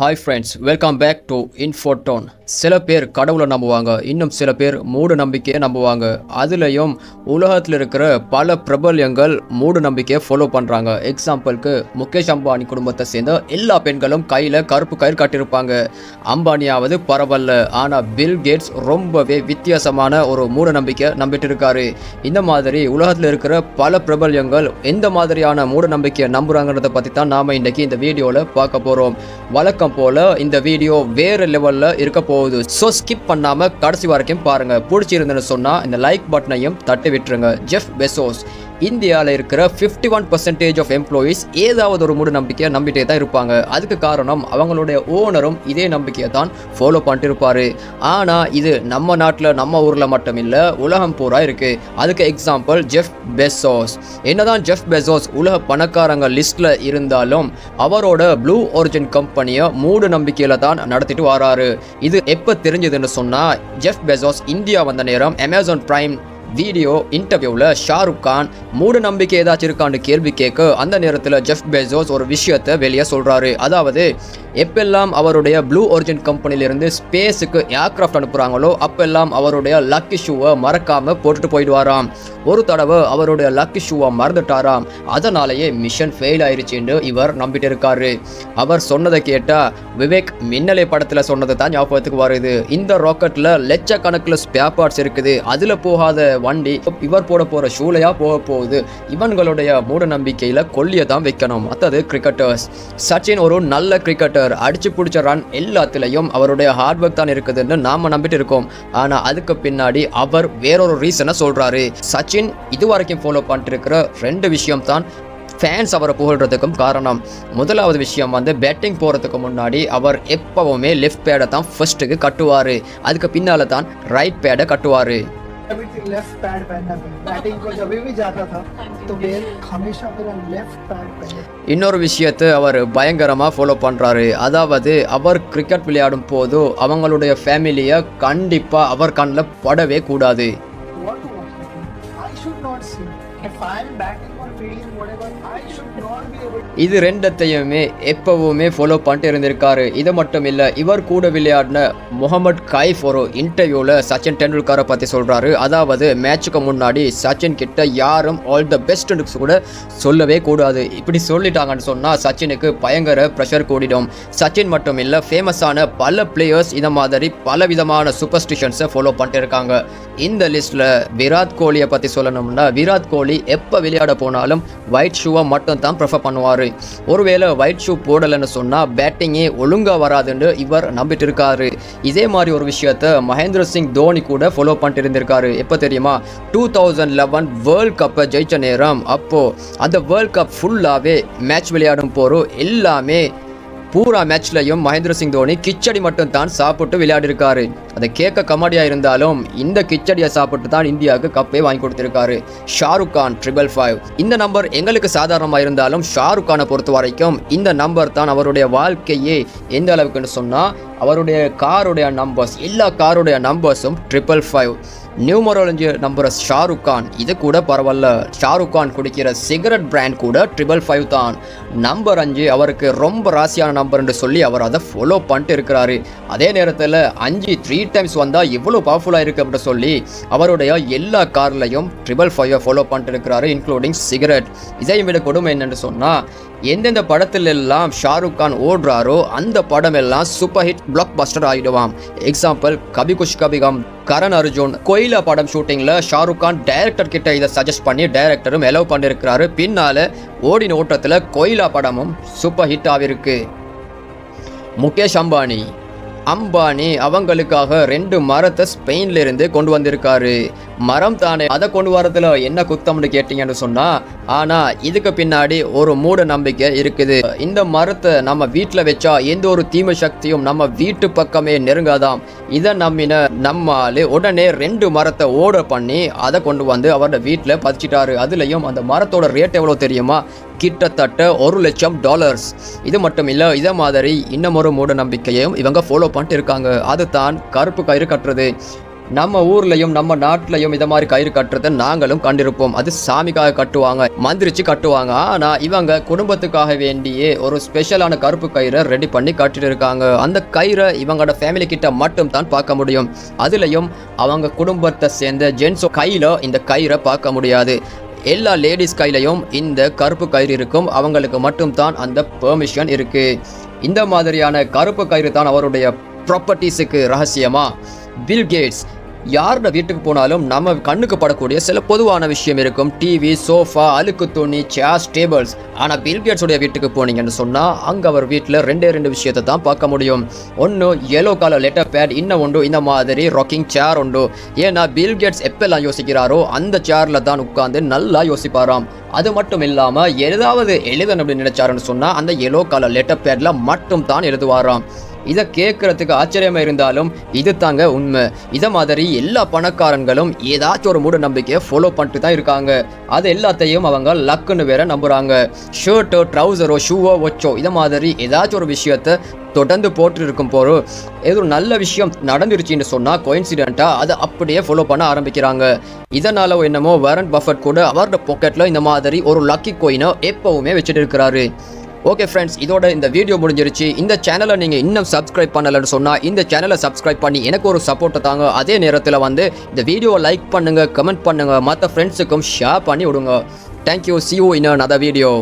Hi friends welcome back to Infotone சில பேர் கடவுளை நம்புவாங்க இன்னும் சில பேர் மூட நம்பிக்கையை நம்புவாங்க. அதுலேயும் உலகத்தில் இருக்கிற பல பிரபல்யங்கள் மூட நம்பிக்கையை ஃபாலோ பண்ணுறாங்க எக்ஸாம்பிளுக்கு முகேஷ் அம்பானி குடும்பத்தை சேர்ந்த எல்லா பெண்களும் கையில் கருப்பு கயிறு காட்டியிருப்பாங்க. அம்பானியாவது பரவாயில்ல ஆனால் பில் கேட்ஸ் ரொம்பவே வித்தியாசமான ஒரு மூட நம்பிக்கை நம்பிட்டு இருக்காரு. இந்த மாதிரி உலகத்தில் இருக்கிற பல பிரபல்யங்கள் எந்த மாதிரியான மூட நம்பிக்கையை நம்புகிறாங்கிறத பற்றி தான் நாம் இன்றைக்கி இந்த வீடியோவில் பார்க்க போகிறோம் வழக்கம் போல் இந்த வீடியோ வேறு லெவலில் இருக்க போகுது. ஸோ ஸ்கிப் பண்ணாமல் கடைசி வரைக்கும் பாருங்கள் பிடிச்சிருந்தேன்னு சொன்னால் இந்த லைக் பட்டனையும் தட்டி விட்டுருங்க. ஜெஃப் பெசோஸ் இந்தியாவில் இருக்கிற fifty one percentage of employees ஏதாவது ஒரு மூட நம்பிக்கையை நம்பிட்டே தான் இருப்பாங்க. அதுக்கு காரணம் அவங்களுடைய ஓனரும் இதே நம்பிக்கையை தான் ஃபாலோ பண்ணிட்டு இருப்பார். ஆனால் இது நம்ம நாட்டில் நம்ம ஊரில் மட்டும் இல்லை உலகம் பூரா இருக்குது அதுக்கு எக்ஸாம்பிள் ஜெஃப் பெசோஸ் என்னதான் ஜெஃப் பெசோஸ் உலக பணக்காரங்க லிஸ்ட்டில் இருந்தாலும் அவரோட ப்ளூ ஒரிஜின் கம்பெனியை மூட நம்பிக்கையில் தான் நடத்திட்டு வராரு. இது எப்போ தெரிஞ்சதுன்னு சொன்னால் ஜெஃப் பெசோஸ் இந்தியா வந்த நேரம் அமேசான் பிரைம் வீடியோ இன்டர்வியூவில் ஷாருக் கான் மூட நம்பிக்கை ஏதாச்சும் இருக்கான்னு கேள்வி கேட்க அந்த நேரத்தில் ஜெஃப் பெசோஸ் ஒரு விஷயத்தை வெளியே சொல்கிறாரு அதாவது எப்பெல்லாம் அவருடைய ப்ளூ ஒரிஜின் கம்பெனிலிருந்து ஸ்பேஸுக்கு ஏர்க்ராஃப்ட் அனுப்புகிறாங்களோ அப்பெல்லாம் அவருடைய லக்கி ஷூவை மறக்காமல் போட்டுட்டு போயிடுவாராம். ஒரு தடவை அவருடைய லக்கி ஷூவை மறந்துட்டாராம். அதனாலேயே மிஷன் ஃபெயில் ஆயிடுச்சுன்னு இவர் நம்பிட்டு இருக்காரு. அவர் சொன்னதை கேட்டால் விவேக் மின்னலை படத்தில் சொன்னதை தான் ஞாபகத்துக்கு வருது. இந்த ராக்கெட்டில் லட்சக்கணக்கில் ஸ்பேர் பார்ட்ஸ் இருக்குது. அதில் போகாத வண்டி இவர் போட போகிற ஷூலையாக போக போகுது. இவன்களுடைய மூட நம்பிக்கையில் கொல்லியை தான் வைக்கணும். மற்றது கிரிக்கெட்டர்ஸ் சச்சின் ஒரு நல்ல கிரிக்கெட்டர் அடிச்சு பிடிச்ச ரன் எல்லாத்துலேயும் அவருடைய ஹார்ட் ஒர்க் தான் இருக்குதுன்னு நாம் நம்பிட்டு இருக்கோம். ஆனால் அதுக்கு பின்னாடி அவர் வேறொரு ரீசனை சொல்கிறாரு சச்சின் இது வரைக்கும் ஃபாலோ பண்ணிட்டு இருக்கிற ரெண்டு விஷயம் தான் ஃபேன்ஸ் அவரை புகழ்றதுக்கும் காரணம். முதலாவது விஷயம் வந்து பேட்டிங் போகிறதுக்கு முன்னாடி அவர் எப்பவுமே லெஃப்ட் பேடை தான் ஃபர்ஸ்ட்டுக்கு கட்டுவார். அதுக்கு பின்னால் தான் ரைட் பேடை கட்டுவார். अभी लेफ्ट पैड पहनना है बैटिंग को जब भी जाता था तो बेल हमेशा मेरा लेफ्ट पैड पहने இன்னொரு விஷயத்தை அவர் பயங்கரமாக ஃபாலோ பண்ணுறாரு அதாவது அவர் கிரிக்கெட் விளையாடும் போது அவங்களுடைய ஃபேமிலியை கண்டிப்பாக அவர் கண்ணில் படவே கூடாது what to watch I should not see if I am batting இது ரெண்டத்தையுமே எப்பவுமே ஃபாலோ பண்ணிட்டு இருந்திருக்காரு. இது மட்டும் இல்லை இவர் கூட விளையாடின முகமது கைஃப் ஒரு இன்டர்வியூவில் சச்சின் டெண்டுல்கரை பற்றி சொல்கிறாரு அதாவது மேட்சுக்கு முன்னாடி சச்சின் கிட்ட யாரும் ஆல் த பெஸ்ட்னு கூட சொல்லவே கூடாது. இப்படி சொல்லிட்டாங்கன்னு சொன்னால் சச்சினுக்கு பயங்கர ப்ரெஷர் கூடிடும். சச்சின் மட்டும் இல்லை ஃபேமஸான பல பிளேயர்ஸ் இந்த மாதிரி பல விதமான சூப்பர்ஸ்டிஷன்ஸை ஃபாலோ பண்ணிட்டு இருக்காங்க. இந்த லிஸ்ட்டில் விராட் கோலியை பற்றி சொல்லணும்னா விராட் கோலி எப்போ விளையாட போனாலும் ஒயிட் ஷூவை மட்டும் தான் ப்ரிஃபர் பண்ணுவார். ஒருவேளை ஒயிட் ஷூ போடலைன்னு சொன்னால் பேட்டிங்கே ஒழுங்காக வராதுன்னு இவர் நம்பிட்டு இருக்காரு இதே மாதிரி ஒரு விஷயத்த மகேந்திர சிங் தோனி கூட ஃபாலோ பண்ணிட்டு இருந்திருக்காரு. எப்போ தெரியுமா? டூ தௌசண்ட் லெவன் வேர்ல்ட் கப்பை ஜெயிச்ச நேரம். அப்போது அந்த வேர்ல்ட் கப் ஃபுல்லாகவே மேட்ச் விளையாடும் போகிறோம் எல்லாமே பூரா மேட்ச்லையும் மகேந்திர சிங் தோனி கிச்சடி மட்டும் தான் சாப்பிட்டு விளையாடிருக்காரு. அதை கேட்க கமாடியாக இருந்தாலும் இந்த கிச்சடியை சாப்பிட்டு தான் இந்தியாவுக்கு கப்பே வாங்கி கொடுத்திருக்காரு. ஷாருக் கான் ட்ரிபிள் ஃபைவ் இந்த நம்பர் எங்களுக்கு சாதாரணமாக இருந்தாலும் ஷாருக் கானை பொறுத்த வரைக்கும் இந்த நம்பர் தான் அவருடைய வாழ்க்கையே எந்த அளவுக்குன்னு சொன்னால் அவருடைய காருடைய நம்பர்ஸ் எல்லா காருடைய நம்பர்ஸும் ட்ரிபிள் ஃபைவ் நியூமரோலஜி நம்புகிற ஷாருக் கான். இது கூட பரவாயில்ல ஷாருக் கான் குடிக்கிற சிகரெட் பிராண்ட் கூட ட்ரிபிள் ஃபைவ் தான். நம்பர் அஞ்சு அவருக்கு ரொம்ப ராசியான நம்பர்னு சொல்லி அவர் அதை ஃபாலோ பண்ணிட்டு இருக்கிறாரு. அதே நேரத்தில் அஞ்சு த்ரீ டைம்ஸ் வந்தால் இவ்வளோ பவர்ஃபுல்லாக இருக்குது அப்படின்னு சொல்லி அவருடைய எல்லா கார்லையும் ட்ரிபிள் ஃபைவை ஃபாலோ பண்ணிட்டு இருக்கிறாரு இன்க்ளூடிங் சிகரெட். இதையும் விட கொடுமை என்னென்னு சொன்னால் எந்தெந்த படத்துல எல்லாம் ஷாருக் கான் ஓடுறாரோ அந்த படம் எல்லாம் சூப்பர் ஹிட் பிளாக் பஸ்டர் ஆகிடுவான் எக்ஸாம்பிள் கபி குஷ் கபிகம் கரண் அர்ஜுன் கொயிலா படம் ஷூட்டிங்கில் ஷாருக் கான் டைரக்டர் கிட்ட இதை சஜஸ்ட் பண்ணி டைரக்டரும் எலவ் பண்ணியிருக்கிறாரு பின்னால ஓடின ஓட்டத்தில் கொயிலா படமும் சூப்பர் ஹிட் ஆகிருக்கு முகேஷ் அம்பானி. அம்பானி அவங்களுக்காக ரெண்டு மரத்தை ஸ்பெயின்ல இருந்து கொண்டு வந்திருக்காரு. மரம் தானே அதை கொண்டு வரதுல என்ன குத்தம்னு கேட்டீங்கன்னு சொன்னா ஆனா இதுக்கு பின்னாடி ஒரு மூட நம்பிக்கை இருக்குது. இந்த மரத்தை நம்ம வீட்டில் வச்சா எந்த ஒரு தீமை சக்தியும் நம்ம வீட்டு பக்கமே நெருங்காதாம். இதை நம்பின நம்ம உடனே ரெண்டு மரத்தை ஓட பண்ணி அதை கொண்டு வந்து அவரோட வீட்டில் பதிச்சிட்டாரு. அதுலயும் அந்த மரத்தோட ரேட் எவ்வளோ தெரியுமா? கிட்டத்தட்ட ஒரு லட்சம் டாலர்ஸ் இது மட்டும் இல்லை இதே மாதிரி இன்னமொரு மூட நம்பிக்கையையும் இவங்க ஃபாலோ பண்ணிட்டு இருக்காங்க. அதுதான் கருப்பு கயிறு கட்டுறது. நம்ம ஊர்லயும் நம்ம நாட்டிலையும் இதை மாதிரி கயிறு கட்டுறதை நாங்களும் கண்டிருப்போம். அது சாமிக்காக கட்டுவாங்க மந்திரிச்சு கட்டுவாங்க. ஆனா இவங்க குடும்பத்துக்காக வேண்டியே ஒரு ஸ்பெஷலான கருப்பு கயிறை ரெடி பண்ணி கட்டிட்டு இருக்காங்க. அந்த கயிறை இவங்களோட ஃபேமிலி கிட்ட மட்டும் தான் பார்க்க முடியும். அதுலயும் அவங்க குடும்பத்தை சேர்ந்த ஜென்ஸோ கையில இந்த கயிறை பார்க்க முடியாது. எல்லா லேடிஸ் கையிலையும் இந்த கருப்பு கயிறு இருக்கும். அவங்களுக்கு மட்டும்தான் அந்த பெர்மிஷன் இருக்கு. இந்த மாதிரியான கருப்பு கயிறு தான் அவருடைய ப்ராப்பர்ட்டிஸுக்கு ரகசியமா? பில் கேட்ஸ் யாரோட வீட்டுக்கு போனாலும் நம்ம கண்ணுக்கு படக்கூடிய சில பொதுவான விஷயம் இருக்கும். டிவி சோஃபா அழுக்கு துணி சேர்ஸ் டேபிள்ஸ் ஆனால் பில்கேட்ஸுடைய வீட்டுக்கு போனீங்கன்னு சொன்னால் அங்கே அவர் வீட்டில் ரெண்டே ரெண்டு விஷயத்தை தான் பார்க்க முடியும். ஒன்று எல்லோ கலர் லெட்டர் பேட் இன்னும் உண்டு இந்த மாதிரி ராக்கிங் சேர் உண்டு. ஏன்னா பில்கேட்ஸ் எப்பெல்லாம் யோசிக்கிறாரோ அந்த சேரில் தான் உட்காந்து நல்லா யோசிப்பாராம். அது மட்டும் இல்லாமல் ஏதாவது எழுதணும் அப்படின்னு நினைச்சாருன்னு சொன்னால் அந்த எல்லோ கலர் லெட்டர் பேடில் மட்டும் தான் எழுதுவாராம். இதை கேட்கறதுக்கு ஆச்சரியமாக இருந்தாலும் இது தாங்க உண்மை. இதை மாதிரி எல்லா பணக்காரங்களும் ஏதாச்சும் ஒரு மூட நம்பிக்கையை ஃபாலோ பண்ணிட்டு தான் இருக்காங்க. அது எல்லாத்தையும் அவங்க லக்குன்னு வேற நம்புகிறாங்க ஷர்ட்டோ ட்ரௌசரோ ஷூவோ வச்சோ இதை மாதிரி ஏதாச்சும் ஒரு விஷயத்த தொடர்ந்து போட்டு இருக்கும் போது ஏதோ ஒரு நல்ல விஷயம் நடந்துருச்சுன்னு சொன்னால் கோயின்சிடென்ட்டாக அதை அப்படியே ஃபாலோ பண்ண ஆரம்பிக்கிறாங்க. இதனால என்னமோ வரன் பஃபட் கூட அவரோட பாக்கெட்டில் இந்த மாதிரி ஒரு லக்கி கோயினை எப்பவுமே வச்சுட்டு இருக்கிறாரு. ஓகே ஃப்ரெண்ட்ஸ் இதோட இந்த வீடியோ முடிஞ்சிருச்சு. இந்த சேனலை நீங்கள் இன்னும் சப்ஸ்கிரைப் பண்ணலன்னு சொன்னால் இந்த சேனலை சப்ஸ்கிரைப் பண்ணி எனக்கு ஒரு சப்போர்ட்டை தாங்க. அதே நேரத்தில் வந்து இந்த வீடியோவை லைக் பண்ணுங்கள் கமெண்ட் பண்ணுங்கள் மற்ற ஃப்ரெண்ட்ஸுக்கும் ஷேர் பண்ணி விடுங்க. தேங்க்யூ சி யூ இன் அதை வீடியோ